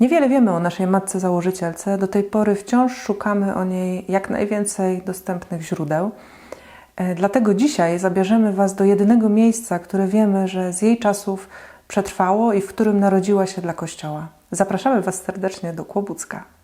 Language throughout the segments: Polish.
Niewiele wiemy o naszej matce założycielce. Do tej pory wciąż szukamy o niej jak najwięcej dostępnych źródeł. E, Dlatego dzisiaj zabierzemy Was do jedynego miejsca, które wiemy, że z jej czasów przetrwało i w którym narodziła się dla Kościoła. Zapraszamy Was serdecznie do Kłobucka.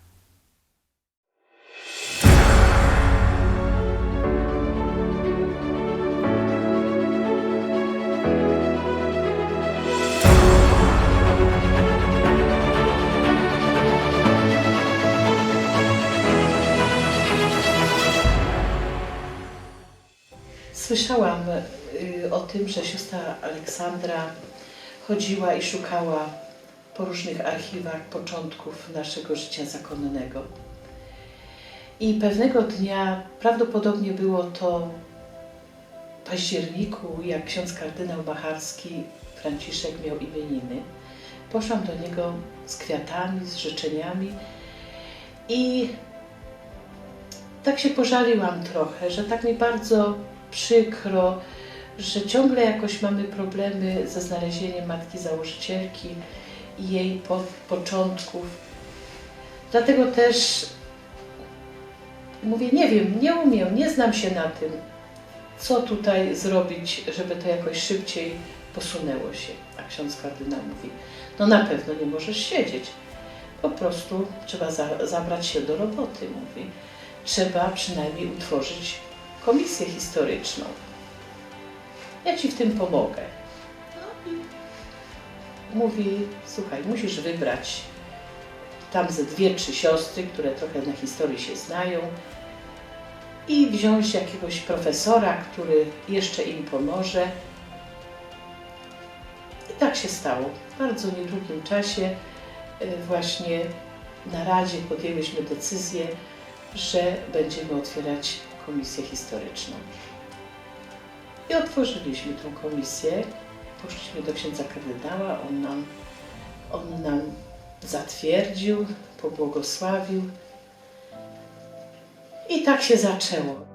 Słyszałam y, o tym, że siostra Aleksandra chodziła i szukała po różnych archiwach początków naszego życia zakonnego. I pewnego dnia, prawdopodobnie było to w październiku, jak ksiądz kardynał Macharski Franciszek miał imieniny, poszłam do niego z kwiatami, z życzeniami i tak się pożaliłam trochę, że tak mi bardzo przykro, że ciągle jakoś mamy problemy ze znalezieniem matki założycielki i jej po, początków. Dlatego też mówię, nie wiem, nie umiem, nie znam się na tym, co tutaj zrobić, żeby to jakoś szybciej posunęło się. A ksiądz kardynał mówi, no na pewno nie możesz siedzieć. Po prostu trzeba za, zabrać się do roboty, mówi. Trzeba przynajmniej utworzyć komisję historyczną. Ja ci w tym pomogę. No i mówi, słuchaj, musisz wybrać tam ze dwie, trzy siostry, które trochę na historii się znają i wziąć jakiegoś profesora, który jeszcze im pomoże. I tak się stało. W bardzo niedługim czasie y, właśnie na Radzie podjęłyśmy decyzję, że będziemy otwierać komisję historyczną. I otworzyliśmy tą komisję. Poszliśmy do księdza kardynała, on nam, on nam zatwierdził, pobłogosławił. I tak się zaczęło.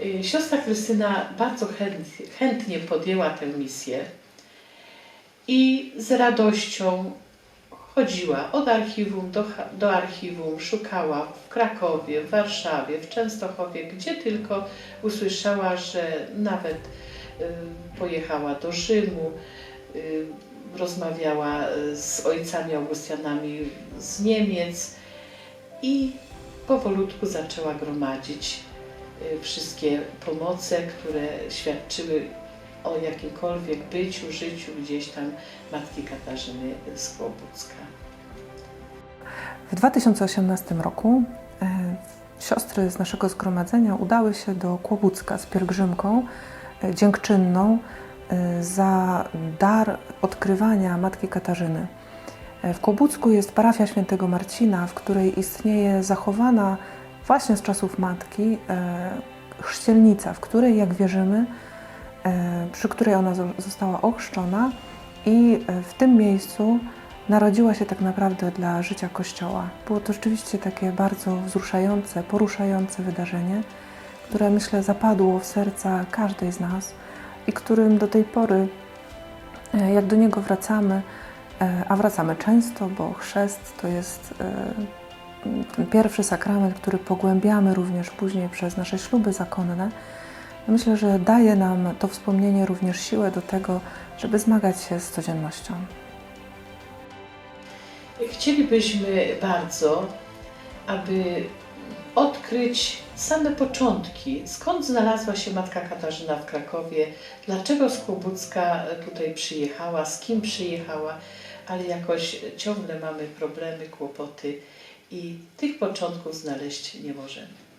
Y, Siostra Krystyna bardzo chętnie, chętnie podjęła tę misję i z radością chodziła od archiwum do, do archiwum, szukała w Krakowie, w Warszawie, w Częstochowie, gdzie tylko usłyszała, że nawet y, pojechała do Rzymu, y, rozmawiała y, z ojcami Augustianami z Niemiec i powolutku zaczęła gromadzić wszystkie pomoce, które świadczyły o jakimkolwiek byciu, życiu gdzieś tam matki Katarzyny z Kłobucka. W 2018 roku e, siostry z naszego zgromadzenia udały się do Kłobucka z pielgrzymką e, dziękczynną e, za dar odkrywania Matki Katarzyny. W Kłobucku jest parafia świętego Marcina, w której istnieje zachowana właśnie z czasów Matki chrzcielnica, w której, jak wierzymy, przy której ona zo- została ochrzczona i e, w tym miejscu narodziła się tak naprawdę dla życia Kościoła. Było to rzeczywiście takie bardzo wzruszające, poruszające wydarzenie, które myślę zapadło w serca każdej z nas i którym do tej pory, e, jak do niego wracamy, e, a wracamy często, bo chrzest to jest ten pierwszy sakrament, który pogłębiamy również później przez nasze śluby zakonne. Myślę, że daje nam to wspomnienie również siłę do tego, żeby zmagać się z codziennością. Chcielibyśmy bardzo, aby odkryć same początki, skąd znalazła się matka Katarzyna w Krakowie, dlaczego z Kłobucka tutaj przyjechała, z kim przyjechała, ale jakoś ciągle mamy problemy, kłopoty i tych początków znaleźć nie możemy.